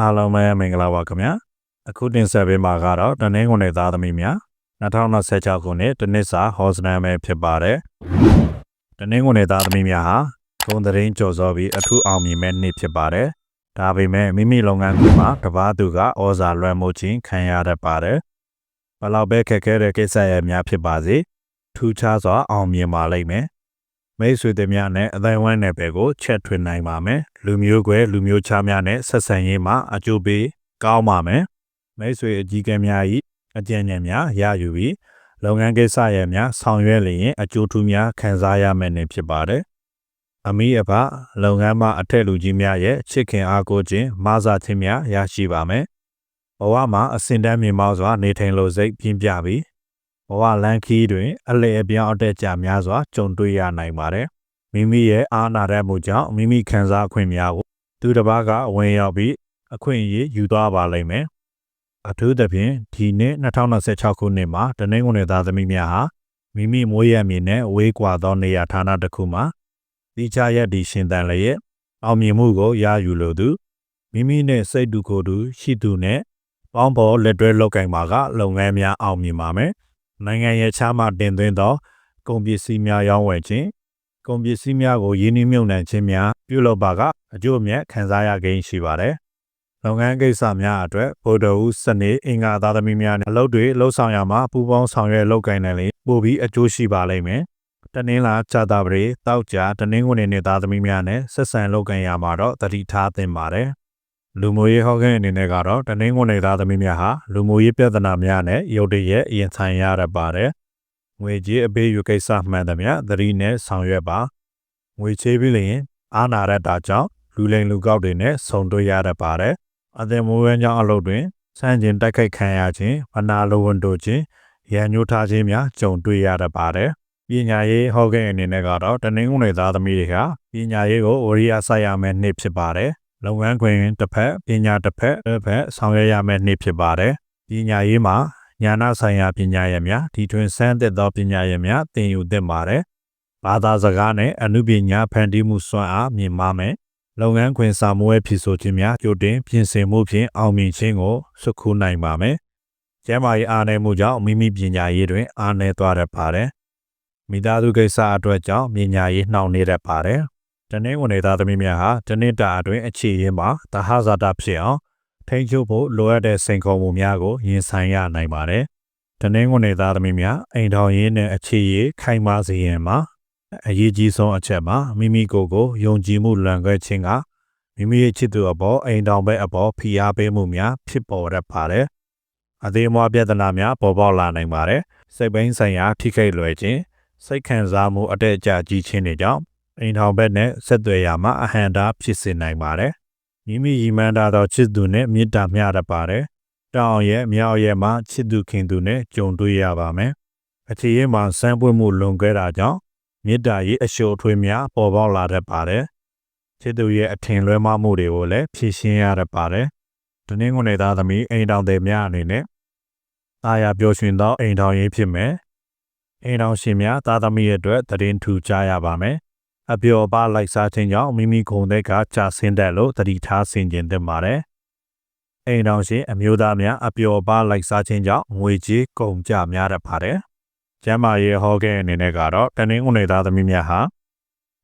အားလုံးပဲမင်္ဂလာပါခင်ဗျာအခုတင်ဆက်ပေးမှာကတော့တနင်္ဂနွေသားသမီးများ2026ခုနှစ်တနစ်စာဟောစနမ်းပဲဖြစ်ပါတယ်တနင်္ဂနွေသားသမီးများဟာဂုံသတင်းကြော်စောပြီးအထူးအောင်မြင်မဲ့နေ့ဖြစ်ပါတယ်ဒါပေမဲ့မိမိလုပ်ငန်းခွင်မှာတပားသူကဩဇာလွှမ်းမိုးခြင်းခံရတတ်ပါတယ်ဘလောက်ပဲခက်ခဲတဲ့ကိစ္စရဲ့များဖြစ်ပါစေထူးခြားစွာအောင်မြင်ပါလိမ့်မယ်မိတ်ဆွေတို့များနဲ့အတိုင်းဝိုင်းနယ်ပယ်ကိုချက်ထွင်နိုင်ပါမယ် လူမျိုးကွယ်လူမျိုးခြားများနဲ့ဆက်ဆံရေးမှာအကျိုးပေးကောင်းပါမယ်မိတ်ဆွေအကြီးကဲများဤအကြံဉာဏ်များရယူပြီးလုပ်ငန်းကိစ္စရဲ့များဆောင်ရွက်လျင်အကျိုးထူးများခံစားရမယ်နေဖြစ်ပါတယ်အမိအဖလုပ်ငန်းမှာအထက်လူကြီးများရဲ့ချစ်ခင်အားကိုးခြင်းမဆာခြင်းများရရှိပါမယ်ဘဝမှာအစင်တန်းမြင်မောစွာနေထိုင်လို့စိတ်ပြင်းပြပြီးဘဝလန်းခီးတွင်အလေအပြောင်းအတက်ကြများစွာကြုံတွေ့ရနိုင်ပါတယ် မိမိရဲ့အာနာရမှုကြောင့်မိမိခံစားခွင့်များကိုသူတစ်ပါးကဝင်ရောက်ပြီးအခွင့်အရေးယူသွားပါလိမ့်မယ်အထူးသဖြင့်ဒီနှစ်2026ခုနှစ်မှာတနင်္ဂနွေသားသမီးများဟာမိမိမွေးရမြေနဲ့ဝေးကွာသောနေရာဌာနတစ်ခုမှာတိကျရက်ဒီရှင်တန်လျက်အောင်မြင်မှုကိုရယူလိုသူမိမိနဲ့စိတ်တူကိုယ်တူရှိသူနဲ့ပေါင်းဖော်လက်တွဲလုပ်ကင်ပါကလုပ်ငန်းများအောင်မြင်ပါမယ်နိုင်ငံရဲ့ခြားမှတင်သွင်းသောကုန်ပစ္စည်းများရောင်းဝယ်ခြင်း ကုန်ပစ္စည်းများကိုရင်းနှီးမြှုပ်နှံခြင်းများပြုလုပ်ပါကအကျိုးအမြတ်ခံစားရကိန်းရှိပါတယ်။လုပ်ငန်းကိစ္စများအတွက်ဗိုလ်တော်ဦးစနေအင်္ဂါသားသမီးများနဲ့အလုပ်တွေလှုပ်ဆောင်ရမှာပူးပေါင်းဆောင်ရွက်လုပ်ကိုင်နိုင်လေပို့ပြီးအကျိုးရှိပါလိမ့်မယ်။တနင်္လာကြာတာပရေတောက်ကြတနင်္ဂနွေနေ့သားသမီးများနဲ့ဆက်ဆံလုပ်ကိုင်ရမှာတော့တတိထားသင့်ပါတယ်။လူမျိုးရေးဟောခင်းအနေနဲ့ကတော့တနင်္ဂနွေသားသမီးများဟာလူမျိုးရေးပြဿနာများနဲ့ရုတ်တရက်ရင်ဆိုင်ရတတ်ပါတယ်။ ငွေကြေးအပေးယူကိစ္စမှန်သမျှသတိနဲ့ဆောင်ရွက်ပါငွေချေးပြီးလျင် အာနာရတာကြောင့်လူလိမ်လူကောက်တွေနဲ့ဆုံတွေ့ရတတ်ပါတယ်။အသင်မိုးဝဲကြောင့်အလုပ်တွင်စန့်ကျင်တိုက်ခိုက်ခံရခြင်းမနာလိုဝန်တို့ခြင်းရန်ညှိုးထားခြင်းများကြုံတွေ့ရတတ်ပါတယ်။ပညာရေးဟောခဲ့အနေနဲ့ကတော့တနင်္ဂနွေသားသမီးတွေကပညာရေးကိုဝရိယစိုက်ရမယ့်နှစ်ဖြစ်ပါတယ်။လုပ်ငန်းခွင်တစ်ဖက်ပညာတစ်ဖက်တစ်ဖက်ဆောင်ရွက်ရမယ့်နှစ်ဖြစ်ပါတယ်။ပညာရေးမှာ ညာနာဆိုင်ရာပညာရည်များဒီတွင်စမ်းသစ်သောပညာရည်များသင်ယူသင့်ပါတယ်။ဘာသာစကားနဲ့အမှုပညာဖန်တီးမှုစွမ်းအားမြင့်မားမယ်။လုပ်ငန်းခွင်စာမွေးဖြစ်ဆိုခြင်းများကြိုတင်ပြင်ဆင်မှုဖြင့်အောင်မြင်ခြင်းကိုစုခုနိုင်ပါမယ်။ကျမ်းမာရေးအားနည်းမှုကြောင့်မိမိပညာရေးတွင်အားနည်းသွားတတ်ပါတယ်။မိသားစုကိစ္စအတွက်ကြောင့်ပညာရေးနှောင့်နှေးတတ်ပါတယ်။တနင်္ဂနွေသားသမီးများဟာတနင်္တာအတွင်းအခြေရင်းမှာသဟဇာတာဖြစ်အောင် ထိန်းချုပ်ဖို့လိုအပ်တဲ့စိန်ခေါ်မှုများကိုရင်ဆိုင်ရနိုင်ပါတယ်။တနင်္ဂနွေသားသမီးများအိမ်ထောင်ရေးနဲ့အခြေရေးခိုင်မာစေရန်မှာအရေးကြီးဆုံးအချက်မှာမိမိကိုယ်ကိုယုံကြည်မှုလွန်ခဲ့ခြင်းကမိမိရဲ့ချစ်သူအပေါ်အိမ်တောင်ဘက်အပေါ်ဖိအားပေးမှုများဖြစ်ပေါ်ရပါတယ်။အသေးအမွားပြဿနာများပေါ်ပေါက်လာနိုင်ပါတယ်။စိတ်ပိုင်းဆိုင်ရာထိခိုက်လွယ်ခြင်းစိတ်ခံစားမှုအတက်အကျကြီးခြင်းတွေကြောင့်အိမ်ထောင်ဘက်နဲ့ဆက်သွယ်ရမှာအဟံတာဖြစ်စေနိုင်ပါတယ်။ မိမိရည်မှန်းထားသောချစ်သူနဲ့မေတ္တာမျှတပါတယ်။တောင်ရဲ့မြောက်ရဲ့မှာချစ်သူခင်သူနဲ့ကြုံတွေ့ရပါမယ်။အခြေရမှာစမ်းပွင့်မှုလွန်ခဲ့တာကြောင့်မေတ္တာရေးအရှို့အထွေးများပေါ်ပေါက်လာတတ်ပါတယ်။ချစ်သူရဲ့အထင်လွဲမှားမှုတွေကိုလည်းဖြေရှင်းရတတ်ပါတယ်။ဒီနေ့ငွေသားသမီးအိမ်တောင်တွေများအနေနဲ့အာရပျော်ရွှင်သောအိမ်တောင်ရေးဖြစ်မယ်။အိမ်တောင်ရှင်များသားသမီးရဲ့အတွက်တရင်ထူကြရပါမယ်။ အပျော်ပါလိုက်စားခြင်းကြောင့်မိမိခုံတဲ့ကကြာဆင်းတဲ့လို့တတိထားဆင်ကျင်သင့်ပါတယ်။အိမ်တောင်ရှင်အမျိုးသားများအပျော်ပါလိုက်စားခြင်းကြောင့်ငွေကြေးကုန်ကြများတတ်ပါတယ်။ကျမ်းမာရေးဟောခဲ့အနေနဲ့ကတော့တနင်္ဂနွေသားသမီးများဟာ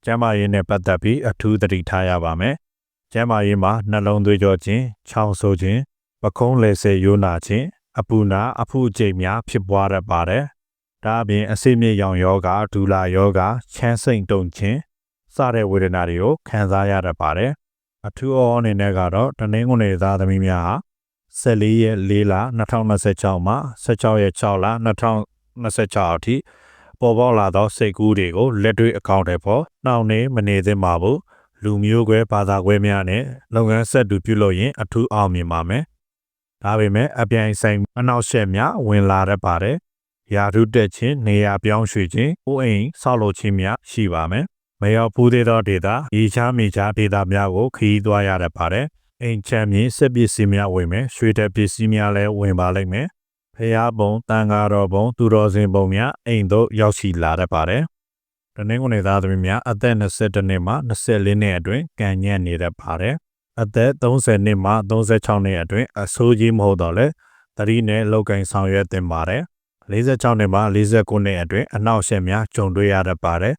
ကျမ်းမာရေးနဲ့ပတ်သက်ပြီးအထူးသတိထားရပါမယ်။ကျမ်းမာရေးမှာနှလုံးသွေးကြောခြင်း၊ချောင်းဆိုးခြင်း၊ပခုံးလေဆဲရိုးနာခြင်း၊အပူနာအဖုအကျိတ်များဖြစ်ပွားရပါတယ်။ဒါအပြင်အစိမြေရောင်ယောဂ၊ဒူလာယောဂ၊ချမ်းစိမ့်တုံခြင်း စတဲ့ဝေဒနာတွေကိုခံစားရတတ်ပါတယ်။အထူးအောအနေနဲ့ကတော့တနင်္ဂနွေသားသမီးများဟာ14ရက်4လ2026မှာ16ရက်6လ2000 26အထိပေါ်ပေါက်လာသောစိတ်ကူးတွေကိုလက်တွေ့အကောင့်တွေပေါ်နှောင့်နှေးမနေသင့်ပါဘူးလူမျိုးကွဲဘာသာကွဲများနဲ့လုပ်ငန်းဆက်တူပြုလုပ်ရင်အထူးအောင်မြင်ပါမယ်ဒါပေမဲ့အပြိုင်ဆိုင်အနောက်ရှက်များဝင်လာတတ်ပါတယ်ရာထူးတက်ခြင်းနေရာပြောင်းရွှေ့ခြင်းဥအိမ်ဆောက်လုပ်ခြင်းများရှိပါမယ် မရောက်ဘူးသေးသောဒေတာရေချားမြေချားဒေတာများကိုခရီးသွားရတတ်ပါတယ်အိမ်ချမ်းမြေစက်ပစ္စည်းများဝင်မယ်ရွှေတက်ပစ္စည်းများလည်းဝင်ပါလိမ့်မယ်ဖျားပုံတန်ဃာတော်ပုံသူတော်စင်ပုံများအိမ်သို့ရောက်ရှိလာတတ်ပါတယ်။တနင်္ဂနွေသားသမီးများအသက်22နှစ်မှ24နှစ်အတွင်းကံညံ့နေတတ်ပါတယ်။အသက်30နှစ်မှ36နှစ်အတွင်းအဆိုးကြီးမဟုတ်တော့လဲသတိနဲ့လောက်ကင်ဆောင်ရွက်တင်ပါတယ်46နှစ်မှ49နှစ်အတွင်းအနောက်ရှက်များကြုံတွေ့ရတတ်ပါတယ်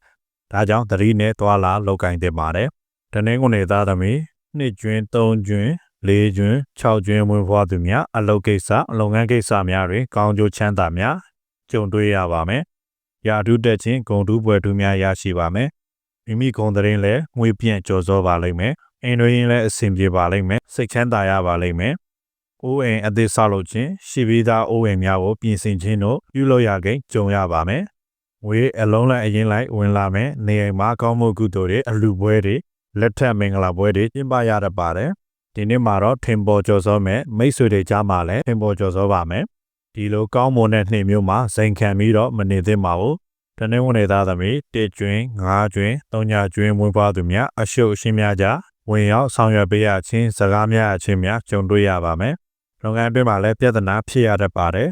ဒါကြောင့်သတိနဲ့သွာလာလောက်ကင်တင်ပါတယ်တနင်္ဂနွေသားသမီးနှစ်ကျွင်း3ကျွင်း၄ကျွင်း6ကျွင်းဝင်ဖွားသူများအလုပ်ကိစ္စလုပ်ငန်းကိစ္စများတွင်ကောင်းကျိုးချမ်းသာများကြုံတွေ့ရပါမယ်ရာထူးတက်ခြင်းဂုဏ်ထူးပွဲထူးများရရှိပါမယ်မိမိဂုဏ်သတင်းလည်းငွေပြန့်ကြော်စောပါလိမ့်မယ်အင်းတွေရင်လည်းအဆင်ပြေပါလိမ့်မယ်စိတ်ချမ်းသာရပါလိမ့်မယ်အိုးအိမ်အသေးဆောက်လုပ်ခြင်းရှိပြီးသားအိုးအိမ်များကိုပြင်ဆင်ခြင်းတို့ပြုလုပ်ရကိန်းကြုံရပါမယ် ငွေအလုံးလိုက်အရင်လိုက်ဝင်လာမယ်နေအိမ်မှာကောင်းမှုကုသိုလ်တွေအလူပွဲတွေလက်ထက်မင်္ဂလာပွဲတွေကျင်းပရတတ်ပါတယ်ဒီနေ့မှာတော့ထင်ပေါ်ကျော်စောမယ်မိတ်ဆွေတွေကြားမှာလည်းထင်ပေါ်ကျော်စောပါမယ်ဒီလိုကောင်းမွန်တဲ့နှိမ်မျိုးမှာစိန်ခံပြီးတော့မနေသင့်ပါဘူးတနင်္ဂနွေသားသမီးတစ်ကျွင်းငါးကျွင်းသုံးညကျွင်းမွေးဖွားသူများအရှုပ်အရှင်းများကြားဝင်ရောက်ဆောင်ရွက်ပေးရခြင်းစကားများအချင်းများကြုံတွေ့ရပါမယ်လုပ်ငန်းအတွင်းမှာလည်းပြဿနာဖြစ်ရတတ်ပါတယ်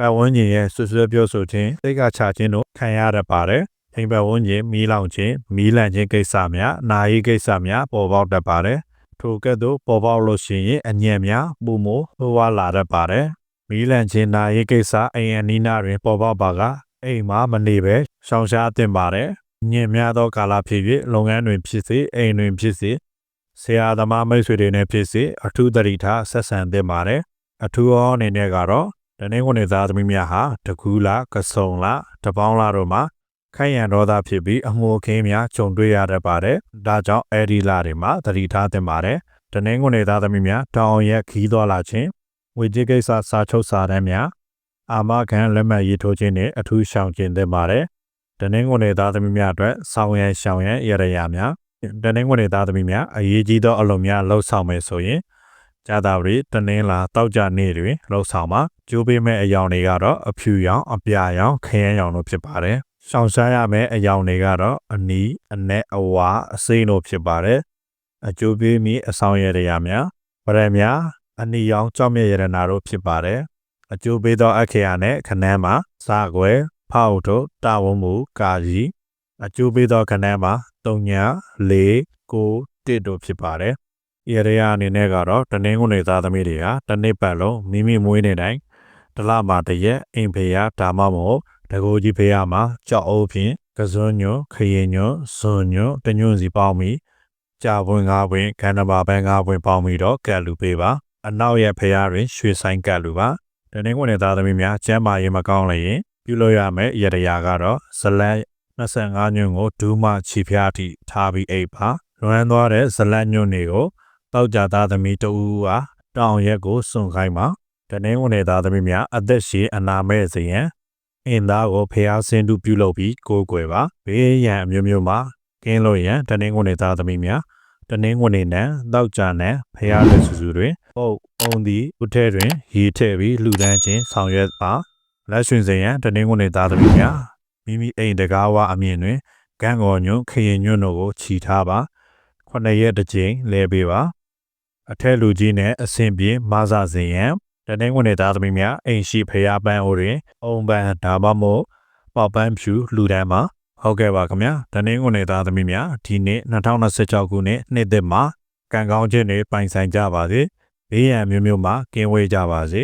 ပတ်ဝန်းကျင်ရဲ့ဆွဆွပြောဆိုခြင်းစိတ်ကချခြင်းတို့ခံရတတ်ပါတယ်အိမ်ပတ်ဝန်းကျင်မီးလောင်ခြင်းမီးလန့်ခြင်းကိစ္စများနာယီကိစ္စများပေါ်ပေါက်တတ်ပါတယ်ထိုကဲ့သို့ပေါ်ပေါက်လို့ရှိရင်အညံ့များပုံမဟိုဝါလာတတ်ပါတယ်မီးလန့်ခြင်းနာယီကိစ္စအိမ်အနီးနားတွင်ပေါ်ပေါက်ပါကအိမ်မှာမနေပဲရှောင်ရှားတင်ပါတယ်ညင်များသောကာလဖြစ်၍လုပ်ငန်းတွင်ဖြစ်စေအိမ်တွင်ဖြစ်စေဆရာသမားမိတ်ဆွေတွေနဲ့ဖြစ်စေအထူးသတိထားဆက်ဆံသင့်ပါတယ်အထူးအားအနေနဲ့ကတော့ တနင်္ဂနွေသားသမီးများဟာတကူးလာကစုံလာတပေါင်းလာတို့မှာခိုင်ရန်ဒေါသဖြစ်ပြီးအငိုခင်းများကြုံတွေ့ရတတ်ပါတယ်ဒါကြောင့်အဲဒီလာတွေမှာသတိထားသင့်ပါတယ်တနင်္ဂနွေသားသမီးများတောင်ရက်ခီးသွားလာခြင်းဝေကြီးကိစ္စစာချုပ်စာတမ်းများအာမခံလက်မှတ်ရေးထိုးခြင်းနဲ့အထူးရှောင်ကျဉ်သင့်ပါတယ်တနင်္ဂနွေသားသမီးများအတွက်ဆောင်းရန်ရှောင်ရန်ရရရများတနင်္ဂနွေသားသမီးများအရေးကြီးသောအလုပ်များလှုပ်ဆောင်မယ်ဆိုရင် ကြာတာရီတနင်္လာတောက်ကြနေ့တွင်လှုပ်ဆောင်မှာကျိုးပေးမဲ့အယောင်တွေကတော့အဖြူရောင်အပြာရောင်ခရမ်းရောင်တို့ဖြစ်ပါတယ်။ရှောင်ရှားရမယ့်အယောင်တွေကတော့အနီးအနက်အဝါအစိမ့်တို့ဖြစ်ပါတယ်။အကျိုးပေးမိအဆောင်ရရရများဗရယ်များအနီရောင်ကြောက်မြရတနာတို့ဖြစ်ပါတယ်။အကျိုးပေးသောအခရာနဲ့ခနန်းမှာစာကွယ်ဖောက်တို့တာဝန်မူကာကြီးအကျိုးပေးသောခဏန်းမှာ3ည4 9 1တို့ဖြစ်ပါတယ်။ ဤရရအနေနဲ့ကတော့တနင်္ဂနွေသားသမီးတွေဟာတစ်နှစ်ပတ်လုံးမိမိမွေးနေတိုင်းတစ်လမှာတစ်ရက်အိမ်ဖေရဒါမှမဟုတ်တကိုကြီးဖေရမှာကြောက်အုပ်ဖြင့်ကစွန်းညွခရင်ညွဇွန်ညွတညွန့်စီပေါင်းပြီးကြာပွင့်ငါးပွင့်ခန္ဓာပါပန်းငါးပွင့်ပေါင်းပြီးတော့ကတ်လူပေးပါအနောက်ရဲ့ဖေရတွင်ရွှေဆိုင်ကတ်လူပါတနင်္ဂနွေသားသမီးများကျမ်းမာရေးမကောင်းလည်းရင်ပြုလို့ရမယ့်ရတရာကတော့ဇလန်25ညွန့်ကိုဒူးမချီဖျားထိထားပြီးအိပ်ပါလွမ်းသွားတဲ့ဇလတ်ညွန့်တွေကို တောက်ကြသားသမီးတဦးဟာတောင်ရက်ကိုစွန့်ခိုင်းပါတနင်္ဂနွေသားသမီးများအသက်ရှည်အနာမဲ့စေရန်အင်သားကိုဖျားဆင်းတုပြုလုပ်ပြီးကိုးကွယ်ပါဘေးရန်အမျိုးမျိုးမှာကင်းလို့ရန်တနင်္ဂနွေသားသမီးများတနင်္ဂနွေနဲ့တောက်ကြနဲ့ဖျားလက်စုစုတွင်ပုတ်အုံသည်ဥထဲတွင်ရေထည့်ပြီးလှူဒန်းခြင်းဆောင်ရွက်ပါလက်ရှင်စေရန်တနင်္ဂနွေသားသမီးများမိမိအိမ်တကားဝအမြင်တွင်ကံကော်ညွန့်ခရင်ညွန့်တို့ကိုခြီထားပါခုနှစ်ရက်တစ်ကြိမ်လဲပေးပါ အထက်လူကြီးနဲ့အဆင်ပြေမဆစေရန်တနင်္ဂနွေသားသမီးများအိမ်ရှိဖျားပန်းအိုတွင်အုံပန်းဒါမှမဟုတ်ပေါပန်းဖြူလူတန်းမှာဟုတ်ကဲ့ပါခင်ဗျာတနင်္ဂနွေသားသမီးများဒီနေ့2026ခုနှစ်နှစ်သစ်မှာကံကောင်းခြင်းတွေပိုင်ဆိုင်ကြပါစေဘေးရန်မျိုးမျိုးမှာကင်းဝေးကြပါစေ